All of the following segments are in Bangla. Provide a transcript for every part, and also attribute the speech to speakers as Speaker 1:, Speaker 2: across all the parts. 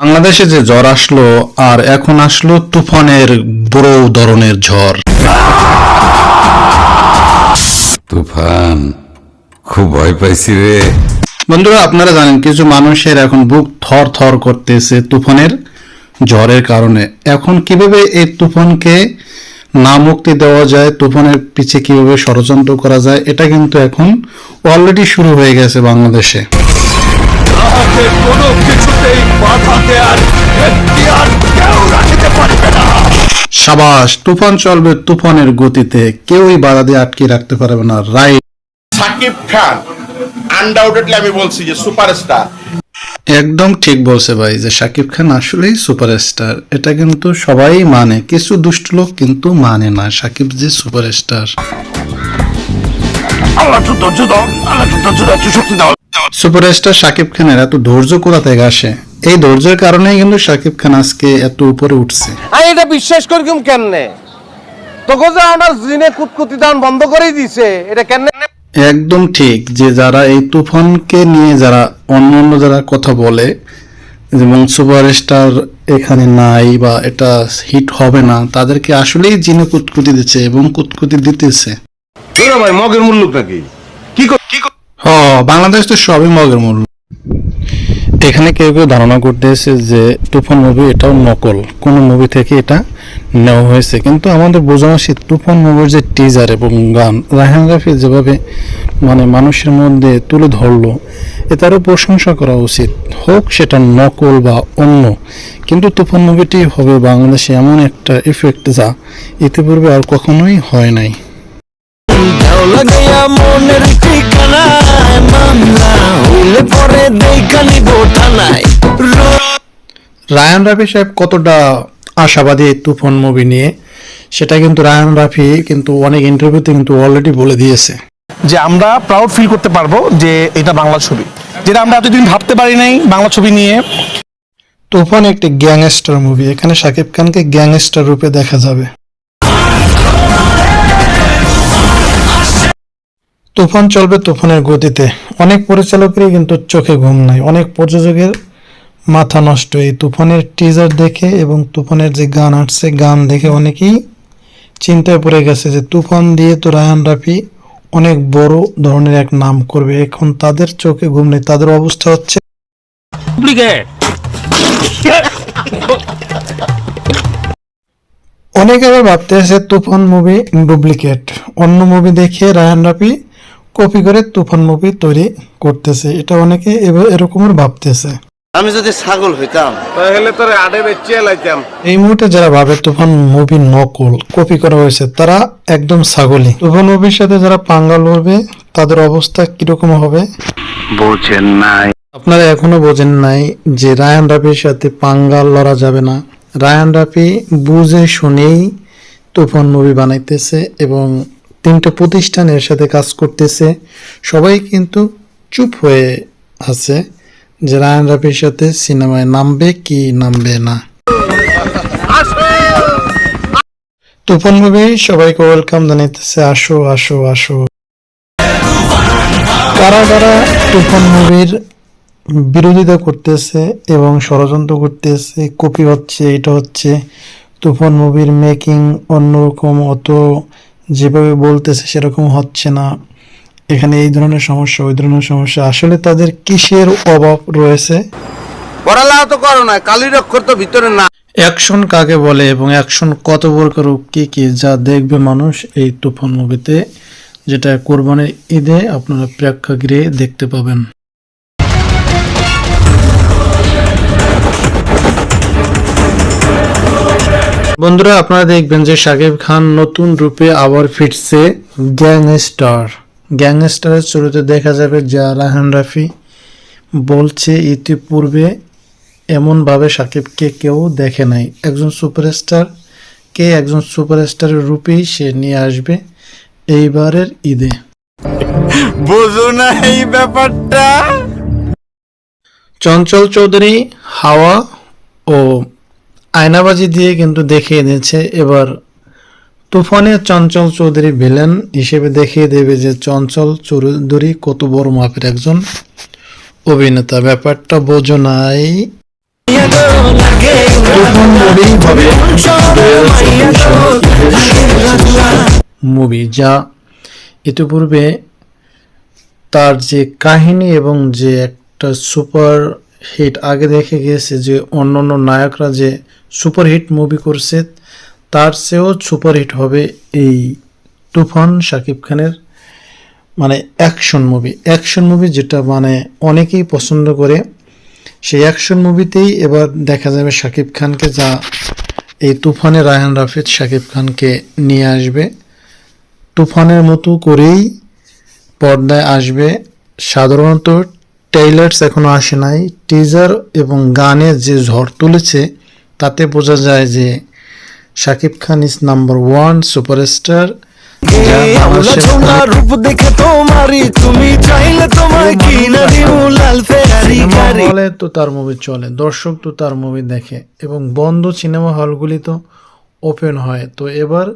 Speaker 1: বাংলাদেশে যে জ্বর আসলো আর এখন আসলো তুফানের বড় ধরনের ঝড়।
Speaker 2: তুফান খুব ভয় পাইছি রে।
Speaker 1: বন্ধুরা আপনারা জানেন কিছু মানুষের এখন বুক থর থর করতেছে তুফানের ঝড়ের কারণে। এখন কীভাবে এই তুফানকে না মুক্তি দেওয়া যায় তুফানের পিছে কীভাবে ষড়যন্ত্র করা যায় এটা কিন্তু এখন অলরেডি শুরু হয়ে গেছে বাংলাদেশে।
Speaker 3: তাহাকে কোনো কিছুতেই বাধা দেয়ার এখতিয়ার কেউ রাখিতে পারিবে না।
Speaker 1: সাবাস তুফান চলবে তুফানের গতিতে। কেউই বাধা দিয়ে আটকে রাখতে পারবে না। রাইট
Speaker 4: সাকিব খান আনডাউটেডলি আমি বলছি যে সুপারস্টার
Speaker 1: একদম ঠিক বলছে ভাই যে শাকিব খান আসলেই সুপারস্টার এটা কিন্তু সবাই মানে। কিছু দুষ্ট লোক কিন্তু মানে না। শাকিব যে সুপারস্টার
Speaker 3: আল্লাহ একটু ধৈর্য দাও আল্লাহ একটু ধৈর্য দাও একটু শক্তি দাও।
Speaker 1: সুপারস্টার শাকিব খানের এত ধৈর্য কোথা থেকে আসে? এই ধৈর্যের কারণেই কিন্তু শাকিব খান আজকে এত উপরে উঠছে।
Speaker 5: আমি এটা বিশ্বাস করি কেম কেমনে? তোকে যে আমার জিনে কুতকুতি দান বন্ধ করে দিছে এটা কেমনে?
Speaker 1: একদম ঠিক যে যারা এই তুফানকে নিয়ে যারা অন্য অন্য যারা কথা বলে যেমন সুপারস্টার এখানে নাই বা এটা হিট হবে না তাদেরকে আসলেই জিনে কুতকুতি দিচ্ছে এবং কুতকুতি দিতেছে।
Speaker 5: ভাই মগের মূল্য নাকি কি কি
Speaker 1: হ বাংলাদেশ তো সবই মগের মূল্য এখানে কেউ কেউ ধারণা করতেছে যে তুফান মুভি এটাও নকল। কোন মুভি থেকে এটা নেওয়া হয়েছে। কিন্তু আমাদের বোঝা উচিত তুফান মুভির যে টিজার এবং গান রাহান রাফি যেভাবে মানে মানুষের মধ্যে তুলে ধরলো এটারও প্রশংসা করা উচিত। হোক সেটা নকল বা অন্য কিন্তু তুফান মুভিটি হবে বাংলাদেশে এমন একটা এফেক্ট যা ইতিপূর্বে আর কখনোই হয় নাই। রায়ান রাফি সাহেব কতটা আশাবাদী তুফান মুভি নিয়ে সেটা কিন্তু রায়ান রাফি কিন্তু অনেক ইন্টারভিউতে কিন্তু অলরেডি বলে দিয়েছে।
Speaker 6: যে আমরা প্রাউড ফিল করতে পারব যে এটা বাংলা ছবি। যেটা আমরা এতদিন ভাবতে পারি নাই বাংলা ছবি নিয়ে।
Speaker 1: তুফান একটি গ্যাংস্টার মুভি এখানে শাকিব খানকে গ্যাংস্টার রূপে দেখা যাবে। তুফান চলবে তুফানের গতিতে। অনেক পরিচালকেরই কিন্তু চোখে ঘুম নাই অনেক প্রযোজকের মাথা নষ্ট। এই তুফানের টিজার দেখে এবং তুফানের যে গান আসছে গান দেখে অনেকেই চিন্তায় পড়ে গেছে যে তুফান দিয়ে তো রায়ান রাফি অনেক বড় ধরনের এক নাম করবে। এখন তাদের চোখে ঘুম নেই তাদের অবস্থা হচ্ছে অনেকে আবার ভাবতেছে তুফান মুভি ডুপ্লিকেট অন্য মুভি দেখে রায়ান রাফি কপি করে তুফান মুভি তৈরি করতেছে। এটা অনেকে এবার- এরকমের ভাবতেছে।
Speaker 5: আমি যদি ছাগল হইতাম। তাহলে তোরে আডে বেচে লাইতাম
Speaker 1: এই মুহূর্তে যারা ভাবে তুফান মুভি নকল কপি করা হয়েছে তারা একদম ছাগলি তুফান মুভির সাথে যারা পাঙ্গা লড়বে তাদের অবস্থা কীরকম হবে?
Speaker 3: বোঝেন নাই।
Speaker 1: আপনারা এখনও বোঝেন নাই যে রায়ান রাফির সাথে পাঙ্গাল লড়া যাবে না। রায়ান রাফি বুঝে শুনেই তুফান মুভি বানাইতেছে এবং তিনটে প্রতিষ্ঠানের সাথে কাজ করতেছে। সবাই কিন্তু চুপ হয়ে আছে। যে রায়ান রাফির সাথে সিনেমায় নামবে কি নামবে না। তুফান মুভি সবাইকে ওয়েলকাম জানাইতেছে আসো আসো আসো। কারা কারা তুফান মুভির বিরোধিতা করতেছে এবং ষড়যন্ত্র করতেছে, কপি হচ্ছে, এটা হচ্ছে তুফান মুভির মেকিং অন্যরকম, অত যেভাবে বলতেছে সেরকম হচ্ছে না। এখানে এই ধরনের সমস্যা ওই ধরনের সমস্যা। আসলে তাদের কিসের অভাব রয়েছে?
Speaker 5: পড়ালেখা তো করো না কালির অক্ষর তো ভিতরে না।
Speaker 1: অ্যাকশন কাকে বলে এবং অ্যাকশন কত প্রকার কি কি যা দেখবে মানুষ এই তুফান মুভিতে যেটা কোরবানির ঈদে আপনারা প্রেক্ষাগৃহে দেখতে পাবেন। বন্ধুরা আপনারা দেখবেন যে শাকিব খান নতুন রূপে আবার ফিরছে গ্যাংস্টার। গ্যাংস্টারের চরিত্রে দেখা যাবে যা রাহান রাফি বলছে ইতিপূর্বে এমনভাবে সাকিবকে কেউ দেখে নাই। একজন সুপারস্টার কে একজন সুপারস্টারের রূপেই সে নিয়ে আসবে এইবারের ঈদে।
Speaker 5: বুঝো না এই ব্যাপারটা।
Speaker 1: চঞ্চল চৌধুরী হাওয়া ও আয়নাবাজি দিয়ে কিন্তু দেখিয়ে দিয়েছে এবার তুফানে চঞ্চল চৌধুরী ভিলেন হিসেবে দেখিয়ে দেবে যে চঞ্চল চৌধুরী কত বড় মাপের একজন অভিনেতা। ব্যাপারটা বোঝো নাই। মুভি যা ইতিপূর্বে তার যে কাহিনী এবং যে একটা সুপার হিট আগে দেখে গিয়েছে যে অন্য অন্য নায়করা যে সুপার হিট মুভি করছে তার চেয়েও সুপার হিট হবে এই তুফান শাকিব খানের মানে অ্যাকশন মুভি অ্যাকশন মুভি যেটা মানে অনেকেই পছন্দ করে, সেই অ্যাকশন মুভিতেই এবার দেখা যাবে শাকিব খানকে যা এই তুফানে রায়হান রাফিদ শাকিব খানকে নিয়ে আসবে। তুফানের মতো করেই পর্দায় আসবে। সাধারণত টেইলার্স এখনও আসে নাই। টিজার এবং গানে যে ঝড় তুলেছে, তাতে বোঝা যায় যে Shakib Khan is number one superstar
Speaker 7: রূপ দেখে তোমারই তুমি চাইলে তোমায় কিনা দিও লাল ফেরারি
Speaker 1: হলে তো তার মুভি চলে দর্শক তো তার মুভি দেখে এবং বন্ধ সিনেমা হলগুলি তো ওপেন হয়। তো এবার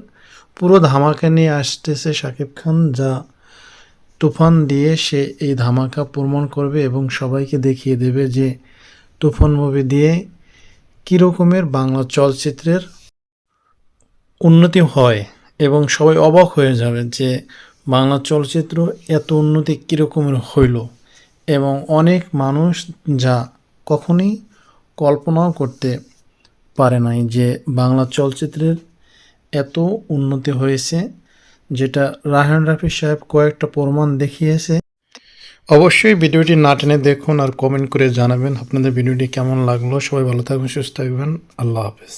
Speaker 1: পুরো ধামাকা নিয়ে আসতেছে শাকিব খান যা তুফান দিয়ে সে এই ধামাকা প্রমাণ করবে এবং সবাইকে দেখিয়ে দেবে যে তুফান মুভি দিয়ে কী রকমের বাংলা চলচ্চিত্রের উন্নতি হয় এবং সবাই অবাক হয়ে যাবে যে বাংলা চলচ্চিত্র এত উন্নতি কীরকমের হইল এবং অনেক মানুষ যা কখনোই কল্পনাও করতে পারে নাই যে বাংলা চলচ্চিত্রের এত উন্নতি হয়েছে, যেটা রাহান রাফি সাহেব কয়েকটা প্রমাণ দেখিয়েছে। অবশ্যই ভিডিওটি না টেনে দেখুন আর কমেন্ট করে জানাবেন আপনাদের ভিডিওটি কেমন লাগল। সবাই ভালো থাকবেন, সুস্থ থাকবেন। আল্লাহ হাফেজ।